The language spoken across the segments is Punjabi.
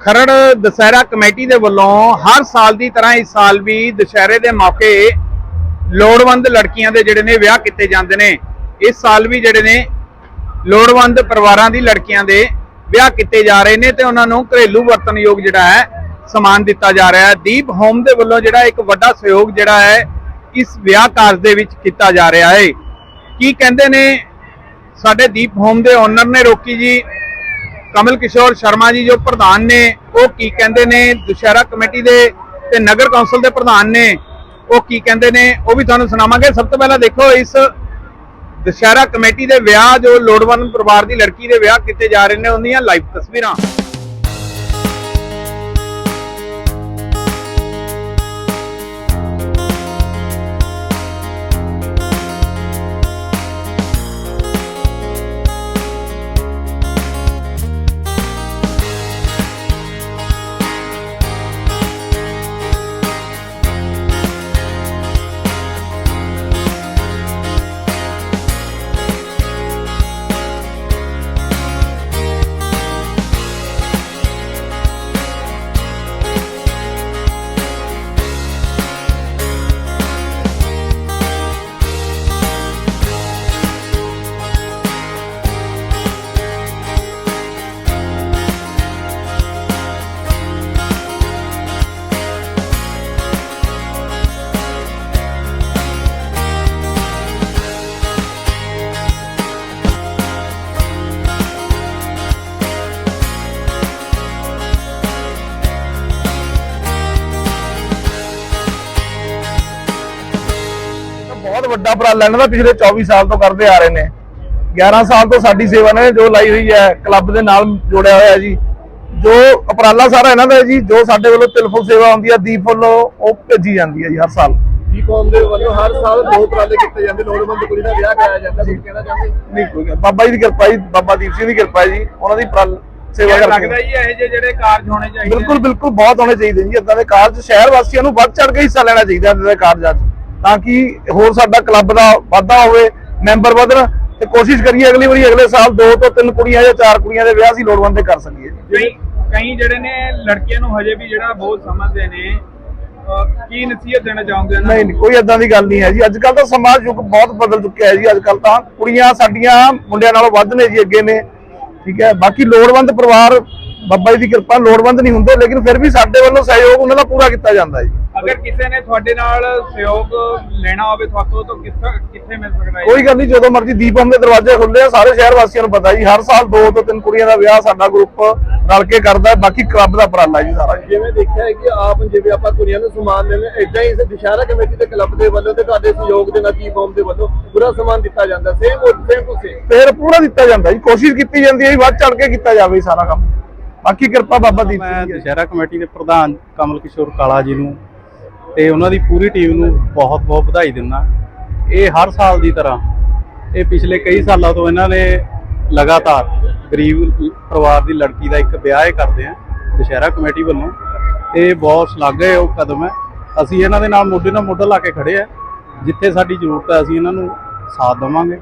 ਖਰੜ ਦੁਸਹਿਰਾ ਕਮੇਟੀ ਦੇ ਵੱਲੋਂ ਹਰ ਸਾਲ ਦੀ ਤਰ੍ਹਾਂ ਇਸ ਸਾਲ ਵੀ ਦੁਸਹਿਰੇ ਦੇ ਮੌਕੇ ਲੋੜਵੰਦ ਲੜਕੀਆਂ ਦੇ ਜਿਹੜੇ ਨੇ ਵਿਆਹ ਕੀਤੇ ਜਾਂਦੇ ਨੇ। ਇਸ ਸਾਲ ਵੀ ਜਿਹੜੇ ਨੇ ਲੋੜਵੰਦ ਪਰਿਵਾਰਾਂ ਦੀ ਲੜਕੀਆਂ ਦੇ ਵਿਆਹ ਕੀਤੇ ਜਾ ਰਹੇ ਨੇ ਤੇ ਉਹਨਾਂ ਨੂੰ ਘਰੇਲੂ ਵਰਤਨਯੋਗ ਜਿਹੜਾ ਹੈ ਸਮਾਨ ਦਿੱਤਾ ਜਾ ਰਿਹਾ ਹੈ। ਦੀਪ ਹੋਮ ਦੇ ਵੱਲੋਂ ਜਿਹੜਾ ਇੱਕ ਵੱਡਾ ਸਹਿਯੋਗ ਜਿਹੜਾ ਹੈ ਇਸ ਵਿਆਹ ਕਾਰਜ ਦੇ ਵਿੱਚ ਕੀਤਾ ਜਾ ਰਿਹਾ ਹੈ। ਕੀ ਕਹਿੰਦੇ ਨੇ ਸਾਡੇ ਦੀਪ ਹੋਮ ਦੇ ਓਨਰ ਨੇ ਰੋਕੀ ਜੀ? ਕਮਲ ਕਿਸ਼ੋਰ ਸ਼ਰਮਾ ਜੀ, ਜੋ ਪ੍ਰਧਾਨ ਨੇ, ਉਹ ਕੀ ਕਹਿੰਦੇ ਨੇ? ਦੁਸ਼ਹਿਰਾ ਕਮੇਟੀ ਦੇ ਤੇ ਨਗਰ ਕੌਂਸਲ ਦੇ ਪ੍ਰਧਾਨ ਨੇ, ਉਹ ਕੀ ਕਹਿੰਦੇ ਨੇ? ਉਹ ਵੀ ਤੁਹਾਨੂੰ ਸੁਣਾਵਾਂਗੇ। ਸਭ ਤੋਂ ਪਹਿਲਾਂ ਦੇਖੋ, ਇਸ ਦੁਸ਼ਹਿਰਾ ਕਮੇਟੀ ਦੇ ਵਿਆਹ, ਜੋ ਲੋੜਵੰਦ ਪਰਿਵਾਰ ਦੀ ਲੜਕੀ ਦੇ ਵਿਆਹ ਕੀਤੇ ਜਾ ਰਹੇ ਨੇ, ਉਹਦੀਆਂ ਲਾਈਵ ਤਸਵੀਰਾਂ। ਵੱਡਾ ਉਪਰਾਲਾ ਇਹਨਾਂ ਦਾ ਪਿਛਲੇ 24 ਸਾਲ ਤੋਂ ਕਰਦੇ ਆ ਰਹੇ ਨੇ। 11 ਸਾਲ ਤੋਂ ਸਾਡੀ ਸੇਵਾ ਨੇ ਜੋ ਲਾਈ ਹੋਈ ਹੈ ਕਲੱਬ ਦੇ ਨਾਲ ਜੋੜਿਆ ਹੋਇਆ ਹੈ ਜੀ। ਜੋ ਉਪਰਾਲਾ ਸਾਰਾ ਇਹਨਾਂ ਦਾ ਜੀ ਜੋ ਸਾਡੇ ਵੱਲੋਂ ਤਿਲਫੁਲ ਸੇਵਾ ਹੁੰਦੀ ਹੈ ਦੀਪ ਵੱਲੋਂ ਉਹ ਭੇਜੀ ਜਾਂਦੀ ਹੈ ਜੀ ਹਰ ਸਾਲ। ਜੀ ਕੌਮ ਦੇ ਵੱਲੋਂ ਹਰ ਸਾਲ ਦੋ ਉਪਰਾਲੇ ਕੀਤੇ ਜਾਂਦੇ ਲੋੜਵੰਦ ਕੁੜੀ ਦਾ ਵਿਆਹ ਕਰਾਇਆ ਜਾਂਦਾ ਤੁਸੀਂ ਕਹਿਣਾ ਚਾਹੁੰਦੇ ਨਹੀਂ ਕੋਈ ਗੱਲ। ਬਾਬਾ ਜੀ ਦੀ ਕਿਰਪਾ ਜੀ ਬਾਬਾ ਦੀਪ ਸਿੰਘ ਦੀ ਕਿਰਪਾ ਜੀ ਉਹਨਾਂ ਦੀ ਸੇਵਾ ਕਰਦੇ ਲੱਗਦਾ। ਜੀ ਇਹ ਜਿਹੇ ਜਿਹੜੇ ਕਾਰਜ ਹੋਣੇ ਚਾਹੀਦੇ ਬਿਲਕੁਲ ਬਿਲਕੁਲ ਬਹੁਤ ਹੋਣੇ ਚਾਹੀਦੇ ਜੀ। ਇਦਾਂ ਦੇ ਕਾਰਜ ਸ਼ਹਿਰ ਵਾਸੀਆਂ ਨੂੰ ਵੱਧ ਚੜ ਕੇ ਹਿੱਸਾ ਲੈਣਾ ਚਾਹੀਦਾ ਇਦਾਂ ਦੇ ਕਾਰਜਾਂ 'ਚ। ਤਾਂ ਕਿ ਹੋਰ ਸਾਡਾ ਕਲੱਬ ਦਾ ਵਾਧਾ ਹੋਵੇ ਮੈਂਬਰ ਵਧਣ ਤੇ ਕੋਸ਼ਿਸ਼ ਕਰੀਏ ਅਗਲੀ ਵਾਰੀ ਅਗਲੇ ਸਾਲ ਦੋ ਤੋਂ ਤਿੰਨ ਕੁੜੀਆਂ ਜਾਂ ਚਾਰ ਕੁੜੀਆਂ ਦੇ ਵਿਆਹ ਅਸੀਂ ਲੋੜਵੰਦ ਦੇ ਕਰ ਸਕੀਏ। ਕਈ ਕਈ ਜਿਹੜੇ ਨੇ ਲੜਕੀਆਂ ਨੂੰ ਹਜੇ ਵੀ ਜਿਹੜਾ ਬਹੁਤ ਸਮਝਦੇ ਨੇ ਕੀ ਨਸੀਹਤ ਦੇਣਾ ਚਾਹੁੰਦੇ ਨੇ? ਨਹੀਂ ਕੋਈ ਏਦਾਂ ਦੀ ਗੱਲ ਨਹੀਂ ਹੈ ਜੀ। ਅੱਜ ਕੱਲ ਤਾਂ ਸਮਾਜ ਯੁੱਗ ਬਹੁਤ ਬਦਲ ਚੁੱਕਿਆ ਹੈ ਜੀ। ਅੱਜ ਕੱਲ ਤਾਂ ਕੁੜੀਆਂ ਸਾਡੀਆਂ ਮੁੰਡਿਆਂ ਨਾਲੋਂ ਵੱਧ ਨੇ ਜੀ ਅੱਗੇ ਨੇ। ਠੀਕ ਹੈ ਬਾਕੀ ਲੋੜਵੰਦ ਪਰਿਵਾਰ ਬੱਬਾ ਜੀ ਦੀ ਕਿਰਪਾ ਲੋੜਵੰਦ ਨਹੀਂ ਹੁੰਦੇ ਲੇਕਿਨ ਫਿਰ ਵੀ ਸਾਡੇ ਵੱਲੋਂ ਸਹਿਯੋਗ ਉਹਨਾਂ ਦਾ ਪੂਰਾ ਕੀਤਾ ਜਾਂਦਾ ਜੀ। ਅਗਰ ਕਿਸੇ ਨੇ ਤੁਹਾਡੇ ਨਾਲ ਸਹਿਯੋਗ ਲੈਣਾ ਹੋਵੇ ਤੁਹਾਤੋਂ ਤਾਂ ਕਿੱਥੇ ਕਿੱਥੇ ਮਿਲ ਸਕਦਾ ਹੈ? ਕੋਈ ਗੱਲ ਨਹੀਂ ਜਦੋਂ ਮਰਜ਼ੀ ਦੀਪਮ ਦੇ ਦਰਵਾਜ਼ੇ ਖੁੱਲੇ ਆ ਸਾਰੇ ਸ਼ਹਿਰ ਵਾਸੀਆਂ ਨੂੰ ਪਤਾ ਜੀ ਹਰ ਸਾਲ ਦੋ ਤੋਂ ਤਿੰਨ ਕੁੜੀਆਂ ਦਾ ਵਿਆਹ ਸਾਡਾ ਗਰੁੱਪ ਰਲ ਕੇ ਕਰਦਾ ਹੈ। ਬਾਕੀ ਕਲੱਬ ਦਾ ਉਪਰਾਲਾ ਜੀ ਸਾਰਾ ਜਿਵੇਂ ਦੇਖਿਆ ਹੈ ਕਿ ਆਪ ਜਿਵੇਂ ਆਪਾਂ ਕੁੜੀਆਂ ਨੂੰ ਸਮਾਨ ਦਿੰਦੇ ਏਦਾਂ ਹੀ ਇਸ ਦੁਸ਼ਹਿਰਾ ਕਮੇਟੀ ਦੇ ਕਲੱਬ ਦੇ ਵੱਲੋਂ ਤੇ ਤੁਹਾਡੇ ਸਹਿਯੋਗ ਦੇ ਨਾਲ ਕੀ ਕੌਮ ਦੇ ਵੱਲੋਂ ਪੂਰਾ ਸਮਾਨ ਦਿੱਤਾ ਜਾਂਦਾ ਸੇਮ ਸੇਮ ਟੂ ਸੇਮ ਫਿਰ ਪੂਰਾ ਦਿੱਤਾ ਜਾਂਦਾ ਜੀ ਕੋਸ਼ਿਸ਼ ਕੀਤੀ ਜਾਂਦੀ ਹੈ ਜੀ ਵੱਧ ਚੜ ਕੇ ਕੀਤਾ ਜਾਵੇ ਸਾਰਾ ਕੰਮ। ਬਾਕੀ ਕਿਰਪਾ ਬਾਬਾ ਦੀਪ ਮੈਂ ਸਿੰਘ ਦੀ ਹੈ ਦੁਸ਼ਹਿਰਾ ਕਮੇਟੀ ਦੇ ਪ੍ਰਧਾਨ ਕਮਲ ਕਿਸ਼ੋਰ ਕਾਲਾ ਜੀ ਨੂੰ ਤੇ ਉਹਨਾਂ ਦੀ ਪੂਰੀ ਟੀਮ ਨੂੰ ਬਹੁਤ ਬਹੁਤ ਵਧਾਈ ਦਿੰਦਾ। ਇਹ ਹਰ ਸਾਲ ਦੀ ਤਰ੍ਹਾਂ ਇਹ ਪਿਛਲੇ ਕਈ ਸਾਲਾਂ ਤੋਂ ਇਹਨਾਂ ਨੇ ਲਗਾਤਾਰ ਗਰੀਬ ਲ- ਪਰਿਵਾਰ ਦੀ ਲੜਕੀ ਦਾ ਇੱਕ ਵਿਆਹ ਇਹ ਕਰਦੇ ਆ ਦੁਸ਼ਹਿਰਾ ਕਮੇਟੀ ਵੱਲੋਂ। ਇਹ ਬਹੁਤ ਸ਼ਲਾਘਾਯੋਗ ਕਦਮ ਹੈ। ਅਸੀਂ ਇਹਨਾਂ ਦੇ ਨਾਲ ਮੋਢੇ ਨਾਲ ਮੋਢਾ ਲਾ ਕੇ ਖੜੇ ਆ। ਜਿੱਥੇ ਸਾਡੀ ਜ਼ਰੂਰਤ ਹੈ ਅਸੀਂ ਇਹਨਾਂ ਨੂੰ ਸਾਥ ਦੇਵਾਂਗੇ।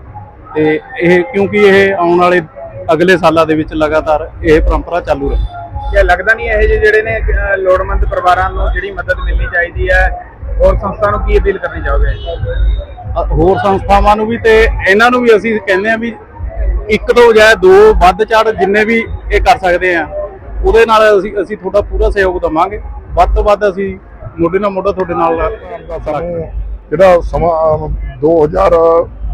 ਤੇ ਇਹ ਕਿਉਂਕਿ ਇਹ ਆਉਣ ਵਾਲੇ ਅਗਲੇ ਸਾਲਾਂ ਦੇ ਵਿੱਚ ਲਗਾਤਾਰ ਇਹ ਪਰੰਪਰਾ ਚਾਲੂ ਰਹੇ। ਕੀ ਲੱਗਦਾ ਨਹੀਂ ਇਹ ਜਿਹੇ ਜਿਹੜੇ ਨੇ ਅਹ ਲੋੜਵੰਦ ਪਰਿਵਾਰਾਂ ਨੂੰ ਜਿਹੜੀ ਮਦਦ ਮਿਲਣੀ ਚਾਹੀਦੀ ਹੈ ਹੋਰ ਸੰਸਥਾ ਨੂੰ ਕੀ ਅਪੀਲ ਕਰਨੀ ਚਾਹੋਗੇ? ਅ- ਹੋਰ ਸੰਸਥਾਵਾਂ ਨੂੰ ਵੀ ਤੇ ਇਹਨਾਂ ਨੂੰ ਵੀ ਅਸੀਂ ਕਹਿੰਦੇ ਆ ਵੀ ਇੱਕ ਤੋਂ ਜਾਂ ਦੋ ਵੱਧ ਚੜ ਜਿੰਨੇ ਵੀ ਇਹ ਕਰ ਸਕਦੇ ਆ ਉਹਦੇ ਨਾਲ ਅਸੀਂ ਅਸੀਂ ਤੁਹਾਡਾ ਪੂਰਾ ਸਹਿਯੋਗ ਦਵਾਂਗੇ। ਵੱਧ ਤੋਂ ਵੱਧ ਅਸੀਂ ਮੋਢੇ ਨਾਲ ਮੋਢਾ ਤੁਹਾਡੇ ਨਾਲ ਲਾ- ਦਾ ਸਾਨੂੰ ਜਿਹੜਾ ਸਮਾਂ ਅਮ, 2000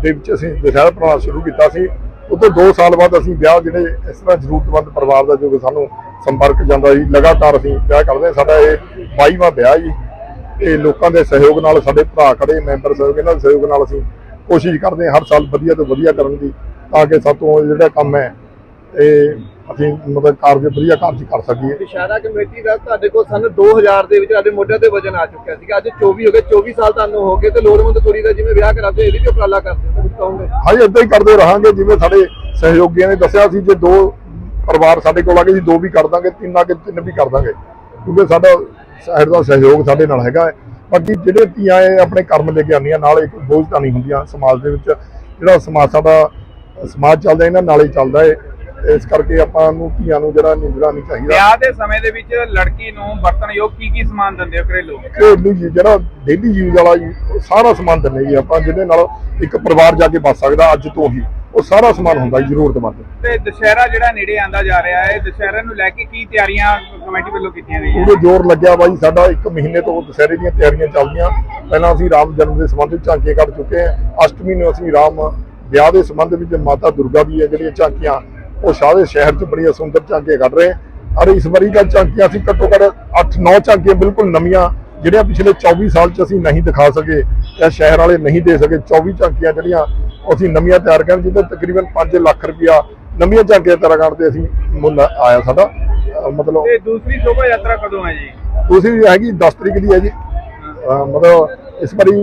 ਦੇ ਵਿੱਚ ਅਸੀਂ ਦੁਸ਼ਹਿਰਾ ਪੜਾਉਣਾ ਸ਼ੁਰੂ ਕੀਤਾ ਸੀ ਉਹ ਤੋਂ 2 ਸਾਲ ਬਾਅਦ ਅਸੀਂ ਵਿਆਹ ਜਿਹੜੇ ਇਸ ਤਰ੍ਹਾਂ ਜ਼ਰੂਰਤਮੰਦ ਪਰਿਵਾਰ ਦਾ ਜੋ ਕਿ ਸਾਨੂੰ ਸੰਪਰਕ ਜਾਂਦਾ ਜੀ ਲਗਾਤਾਰ ਅਸੀਂ ਵਿਆਹ ਕਰਦੇ ਹਾਂ। ਸਾਡਾ ਇਹ 22ਵਾਂ ਵਿਆਹ ਜੀ ਇਹ ਲੋਕਾਂ ਦੇ ਸਹਿਯੋਗ ਨਾਲ ਸਾਡੇ ਭਰਾ ਖੜੇ, ਮੈਂਬਰ ਸਹਿਯੋਗ, ਇਹਨਾਂ ਦੇ ਸਹਿਯੋਗ ਨਾਲ ਅਸੀਂ ਕੋਸ਼ਿਸ਼ ਕਰਦੇ ਹਾਂ ਹਰ ਸਾਲ ਵਧੀਆ ਤੋਂ ਵਧੀਆ ਕਰਨ ਦੀ, ਤਾਂ ਕਿ ਸਾਤੋਂ ਇਹ ਜਿਹੜਾ ਕੰਮ ਹੈ, ਇਹ ਅਸੀਂ ਮਤਲਬ ਕਾਰਜ ਵਧੀਆ ਕਾਰਜ ਕਰ ਸਕੀਏ। ਦੁਸ਼ਹਿਰਾ ਕਮੇਟੀ ਦਾ ਤੁਹਾਡੇ ਕੋਲ ਸਨ 2000 ਦੇ ਵਿੱਚ ਤੁਹਾਡੇ ਮੋਢਿਆਂ ਤੇ ਵਜਨ ਆ ਚੁੱਕਿਆ ਸੀਗਾ। ਅੱਜ 24 ਹੋ ਗਏ 24 ਸਾਲ ਤੁਹਾਨੂੰ ਹੋ ਗਏ ਤੇ ਲੋੜਵੰਦ ਕੁੜੀ ਦਾ ਜਿਵੇਂ ਵਿਆਹ ਕਰਾਦੇ ਇਹਦੀ ਵੀ ਉਪਰਾਲਾ ਕਰਦੇ ਹੋ ਤਾਂ ਕੁਝ ਕਹੋਗੇ? ਹਾਂਜੀ ਏਦਾਂ ਹੀ ਕਰਦੇ ਰਹਾਂਗੇ ਜਿਵੇਂ ਸਾਡੇ ਸਹਿਯੋਗੀਆਂ ਨੇ ਦੱਸਿਆ ਸੀ ਜੇ ਦੋ ਪਰਿਵਾਰ ਸਾਡੇ ਕੋਲ ਆ ਗਏ ਜੀ ਦੋ ਵੀ ਕਰ ਦਾਂਗੇ ਤਿੰਨ ਆ ਕੇ ਤਿੰਨ ਵੀ ਕਰ ਦਾਂਗੇ। ਕਿਉਂਕਿ ਸਾਡਾ ਸ਼ਹਿਰ ਦਾ ਸਹਿਯੋਗ ਸਾਡੇ ਨਾਲ ਹੈਗਾ ਹੈ। ਬਾਕੀ ਜਿਹੜੇ ਧੀਆਂ ਇਹ ਆਪਣੇ ਕਰਮ ਲੈ ਕੇ ਆਉਂਦੀਆਂ ਨਾਲ ਇੱਕ ਬੋਝ ਤਾਂ ਨਹੀਂ ਹੁੰਦੀਆਂ ਸਮਾਜ ਦੇ ਵਿੱਚ। ਜਿਹੜਾ ਸਮਾਜ ਸਾਡਾ ਸਮਾਜ ਚੱਲਦਾ ਇਹਨਾਂ ਨਾਲ ਹੀ ਚੱਲਦਾ ਹੈ। ਇਸ ਕਰਕੇ ਆਪਾਂ ਨੂੰ ਧੀਆਂ ਨੂੰ ਜਿਹੜਾ ਨਿੰਦਣਾ ਨਹੀਂ ਚਾਹੀਦਾ। ਵਿਆਹ ਦੇ ਸਮੇਂ ਦੇ ਵਿੱਚ ਲੜਕੀ ਨੂੰ ਵਰਤਨਯੋਗ ਕੀ ਕੀ ਸਮਾਨ ਦਿੰਦੇ ਹੋ ਘਰੇਲੂ? ਘਰੇਲੂ ਜੀ ਜਿਹੜਾ ਡੇਲੀ ਯੂਜ਼ ਵਾਲਾ ਜੀ ਉਹ ਸਾਰਾ ਸਮਾਨ ਦਿੰਦੇ ਜੀ ਆਪਾਂ ਜਿਹਦੇ ਨਾਲ ਇੱਕ ਪਰਿਵਾਰ ਜਾ ਕੇ ਬਚ ਸਕਦਾ ਅੱਜ ਤੋਂ ਹੀ। ਉਹ ਸਾਰਾ ਸਮਾਨ ਹੁੰਦਾ ਜੀ ਜ਼ਰੂਰਤਮੰਦ। ਤੇ ਦੁਸ਼ਹਿਰਾ ਜਿਹੜਾ ਨੇੜੇ ਆਂਦਾ ਜਾ ਰਿਹਾ ਹੈ ਦੁਸ਼ਹਿਰੇ ਨੂੰ ਲੈ ਕੇ ਕੀ ਤਿਆਰੀਆਂ ਕਮੇਟੀ ਵੱਲੋਂ ਕੀਤੀਆਂ ਗਈਆਂ? ਉਹਦੇ ਜ਼ੋਰ ਲੱਗਿਆ ਬਾਈ ਸਾਡਾ ਇੱਕ ਮਹੀਨੇ ਤੋਂ ਦੁਸਹਿਰੇ ਦੀਆਂ ਤਿਆਰੀਆਂ ਚੱਲਦੀਆਂ। ਪਹਿਲਾਂ ਅਸੀਂ ਰਾਮ ਜਨਮ ਦੇ ਸੰਬੰਧ ਵਿੱਚ ਝਾਂਕੀਆਂ ਕੱਢ ਚੁੱਕੇ ਹਾਂ। ਅਸ਼ਟਮੀ ਨੂੰ ਅਸੀਂ ਰਾਮ ਵਿਆਹ ਦੇ ਸੰਬੰਧ ਵਿੱਚ ਮਾਤਾ ਦੁਰਗਾ ਦੀ ਹੈ ਜਿਹੜੀਆਂ ਝਾਂਕੀਆਂ ਉਹ ਸ਼ਾਹਦੇ ਸ਼ਹਿਰ 'ਚ ਬੜੀਆਂ ਸੁੰਦਰ ਝਾਂਕੀਆਂ ਕੱਢ ਰਹੇ ਅਰੇ ਇਸ ਵਾਰੀ ਦਾ ਝਾਂਕੀਆਂ ਅਸੀਂ ਘੱਟੋ ਘੱਟ 8-9 ਝਾਂਕੀਆਂ ਬਿਲਕੁਲ ਨਵੀਆਂ ਜਿਹੜੀਆਂ ਪਿਛਲੇ 24 ਸਾਲ 'ਚ ਅਸੀਂ ਨਹੀਂ ਦਿਖਾ ਸਕੇ ਜਾਂ ਸ਼ਹਿਰ ਵਾਲੇ ਨਹੀਂ ਦੇ ਸਕੇ। 24 ਝਾਂਕੀਆਂ ਜਿਹੜੀਆਂ ਅਸੀਂ ਨਵੀਆਂ ਤਿਆਰ ਕਰਨ ਜਿਹਦੇ ਤਕਰੀਬਨ 5 ਲੱਖ ਰੁਪਇਆ ਨਵੀਆਂ ਝਾਂਕੀਆਂ ਤਿਆਰ ਕਰਨ ਤੇ ਅਸੀਂ ਮੁੱਲ ਆਇਆ ਸਾਡਾ। ਮਤਲਬ ਤੇ ਦੂਸਰੀ ਸ਼ੋਭਾ ਯਾਤਰਾ ਕਦੋਂ ਹੈ ਜੀ? ਤੁਸੀਂ ਹੈਗੀ 10 ਤਰੀਕ ਦੀ ਹੈ ਜੀ। ਮਤਲਬ ਇਸ ਵਾਰੀ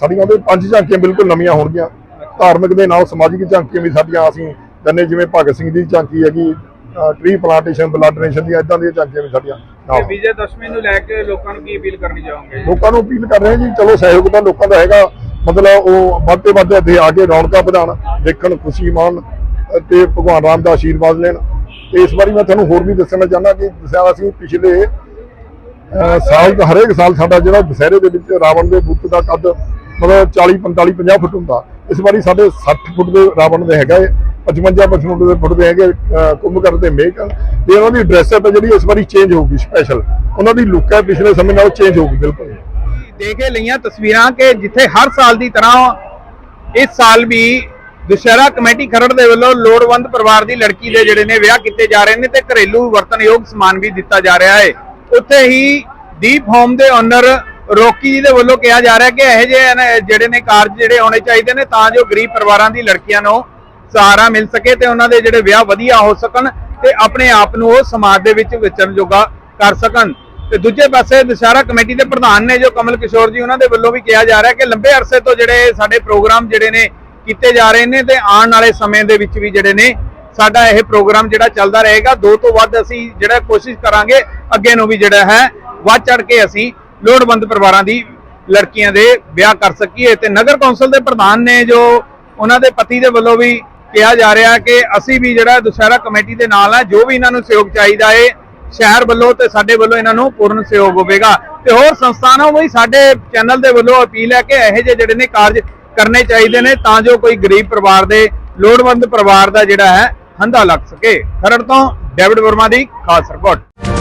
ਸਾਡੀਆਂ ਦੇ ਪੰਜ ਝਾਂਕੀਆਂ ਬਿਲਕੁਲ ਨਵੀਆਂ ਹੋਣਗੀਆਂ। ਧਾਰਮਿਕ ਦੇ ਨਾਲ ਸਮਾਜਿਕ ਝਾਂਕੀਆਂ ਵੀ ਸਾਡੀਆਂ ਅਸੀਂ ਦੰਨੇ ਜਿਵੇਂ ਭਗਤ ਸਿੰਘ ਦੀ ਝਾਂਕੀ ਹੈਗੀ ਟ੍ਰੀ ਪਲਾਂਟੇਸ਼ਨ ਬਲੱਡ ਡੋਨੇਸ਼ਨ ਦੀਆਂ ਇਦਾਂ ਦੀਆਂ ਝਾਂਕੀਆਂ ਵੀ ਸਾਡੀਆਂ ਤੇ ਵਿਜੇ ਦਸ਼ਮੀ ਨੂੰ ਲੈ ਕੇ ਲੋਕਾਂ ਨੂੰ ਕੀ ਅਪੀਲ ਕਰਨੀ ਚਾਹੋਗੇ? ਲੋਕਾਂ ਨੂੰ ਅਪੀਲ ਕਰ ਰਹੇ ਜੀ ਚਲੋ ਸਹਿਯੋਗ ਤਾਂ ਲੋਕਾਂ ਦਾ ਹੈਗਾ ਮਤਲਬ ਉਹ ਵੱਧ ਵੱਧ ਇੱਥੇ ਆ ਕੇ ਰੌਣਕਾਂ ਵਧਾਉਣ ਦੇਖਣ ਖੁਸ਼ੀ ਮਾਣ ਤੇ ਭਗਵਾਨ ਰਾਮ ਦਾ ਆਸ਼ੀਰਵਾਦ ਲੈਣ। ਤੇ ਇਸ ਵਾਰੀ ਮੈਂ ਤੁਹਾਨੂੰ ਹੋਰ ਵੀ ਦੱਸਣਾ ਚਾਹੁੰਦਾ ਕਿ ਦੱਸਿਆ ਅਸੀਂ ਪਿਛਲੇ ਸਾਲ ਹਰੇਕ ਸਾਲ ਸਾਡਾ ਜਿਹੜਾ ਦੁਸਹਿਰੇ ਦੇ ਵਿੱਚ ਰਾਵਣ ਦੇ ਬੁੱਤ ਦਾ ਕੱਦ ਮਤਲਬ 40 45 50 ਫੁੱਟ ਹੁੰਦਾ ਇਸ ਵਾਰੀ ਸਾਡੇ 60 ਫੁੱਟ ਦੇ ਰਾਵਣ ਦੇ ਹੈਗਾ 55 55 ਦੇ ਫੁੱਟ ਹੈਗੇ, ਅਹ ਤੇ ਮੇਕ। ਤੇ ਉਹਨਾਂ ਦੀ ਡਰੈਸ ਅਪ ਜਿਹੜੀ ਇਸ ਵਾਰੀ ਚੇਂਜ ਹੋਊਗੀ ਸਪੈਸ਼ਲ ਉਹਨਾਂ ਦੀ ਲੁੱਕ ਹੈ ਪਿਛਲੇ ਸਮੇਂ ਨਾਲੋਂ ਚੇਂਜ ਹੋਊਗੀ, ਬਿਲਕੁਲ। ਦੇਖ ਕੇ ਲਈਆਂ ਤਸਵੀਰਾਂ ਕਿ ਜਿੱਥੇ ਹਰ ਸਾਲ ਦੀ ਤਰ੍ਹਾਂ ਇਸ ਸਾਲ ਵੀ ਦੁਸ਼ਹਿਰਾ ਕਮੇਟੀ ਖਰੜ ਦੇ ਵੱਲੋਂ ਲੋੜਵੰਦ ਪਰਿਵਾਰ ਦੀ ਲੜਕੀ ਦੇ ਜਿਹੜੇ ਨੇ ਵਿਆਹ ਕੀਤੇ ਜਾ ਰਹੇ ਨੇ ਤੇ ਘਰੇਲੂ ਵਰਤਨਯੋਗ ਸਮਾਨ ਵੀ ਦਿੱਤਾ ਜਾ ਰਿਹਾ ਹੈ। ਉੱਥੇ ਹੀ ਦੀਪ ਹੋਮ ਦੇ ਓਨਰ ਰੋਕੀ ਜੀ ਦੇ ਵੱਲੋਂ ਕਿਹਾ ਜਾ ਰਿਹਾ ਕਿ ਇਹੋ ਜਿਹੇ ਜਿਹੜੇ ਨੇ ਕਾਰਜ ਜਿਹੜੇ ਹੋਣੇ ਚਾਹੀਦੇ ਨੇ ਤਾਂ ਜੋ ਗਰੀਬ ਪਰਿਵਾਰਾਂ ਦੀ ਲੜਕੀਆਂ ਨੂੰ ਸਹਾਰਾ ਮਿਲ ਸਕੇ ਤੇ ਉਹਨਾਂ ਦੇ ਜਿਹੜੇ ਵਿਆਹ ਵਧੀਆ ਹੋ ਸਕਣ ਤੇ ਆਪਣੇ ਆਪ ਨੂੰ ਉਹ ਸਮਾਜ ਦੇ ਵਿੱਚ ਵਿਚਰਨ ਜੋਗਾ ਕਰ ਸਕਣ। ਤੇ ਦੂਜੇ ਪਾਸੇ ਦੁਸ਼ਹਿਰਾ ਕਮੇਟੀ ਦੇ ਪ੍ਰਧਾਨ ਨੇ ਜੋ ਕਮਲ ਕਿਸ਼ੋਰ ਜੀ ਉਹਨਾਂ ਦੇ ਵੱਲੋਂ ਵੀ ਕਿਹਾ ਜਾ ਰਿਹਾ ਕਿ ਲੰਬੇ ਅਰਸੇ ਤੋਂ ਜਿਹੜੇ ਸਾਡੇ ਪ੍ਰੋਗਰਾਮ ਜਿਹੜੇ ਨੇ ਕੀਤੇ ਜਾ ਰਹੇ ਨੇ ਤੇ ਆਉਣ ਵਾਲੇ ਸਮੇਂ ਦੇ ਵਿੱਚ ਵੀ ਜਿਹੜੇ ਨੇ ਸਾਡਾ ਇਹ ਪ੍ਰੋਗਰਾਮ ਜਿਹੜਾ ਚੱਲਦਾ ਰਹੇਗਾ। ਦੋ ਤੋਂ ਵੱਧ ਅਸੀਂ ਜਿਹੜਾ ਕੋਸ਼ਿਸ਼ ਕਰਾਂਗੇ, ਅੱਗੇ ਨੂੰ ਵੀ ਜਿਹੜਾ ਹੈ, ਵੱਧ ਚੜ ਕੇ ਅਸੀਂ ਲੋੜਵੰਦ ਪਰਿਵਾਰਾਂ ਦੀ ਲੜਕੀਆਂ ਦੇ ਵਿਆਹ ਕਰ ਸਕੀਏ। ਤੇ ਨਗਰ ਕੌਂਸਲ ਦੇ ਪ੍ਰਧਾਨ ਨੇ ਜੋ ਉਹਨਾਂ ਦੇ ਪਤੀ ਦੇ ਵੱਲੋਂ ਵੀ ਕਿਹਾ ਜਾ ਰਿਹਾ ਕਿ ਅਸੀਂ ਵੀ ਜਿਹੜਾ ਦੁਸ਼ਹਿਰਾ ਕਮੇਟੀ ਦੇ ਨਾਲ ਹੈ ਜੋ ਵੀ ਇਹਨਾਂ ਨੂੰ ਸਹਿਯੋਗ ਚਾਹੀਦਾ ਹੈ ਸ਼ਹਿਰ ਵੱਲੋਂ ਤੇ ਸਾਡੇ ਵੱਲੋਂ ਇਹਨਾਂ ਨੂੰ ਪੂਰਨ ਸਹਿਯੋਗ ਹੋਵੇਗਾ। ਤੇ ਹੋਰ ਸੰਸਥਾਨਾਂ ਨੂੰ ਵੀ ਸਾਡੇ ਚੈਨਲ ਦੇ ਵੱਲੋਂ ਅਪੀਲ ਹੈ ਕਿ ਇਹੋ ਜਿਹੇ ਜਿਹੜੇ ਨੇ ਕਾਰਜ ਕਰਨੇ ਚਾਹੀਦੇ ਨੇ, ਤਾਂ ਜੋ ਕੋਈ ਗਰੀਬ ਪਰਿਵਾਰ ਦੇ ਲੋੜਵੰਦ ਪਰਿਵਾਰ ਦਾ ਜਿਹੜਾ ਹੈ ਹੰਦਾ ਲੱਗ ਸਕੇ। ਖਰੜ ਤੋਂ ਡੇਵਿਡ ਵਰਮਾ ਦੀ ਖਾਸ ਰਿਪੋਰਟ।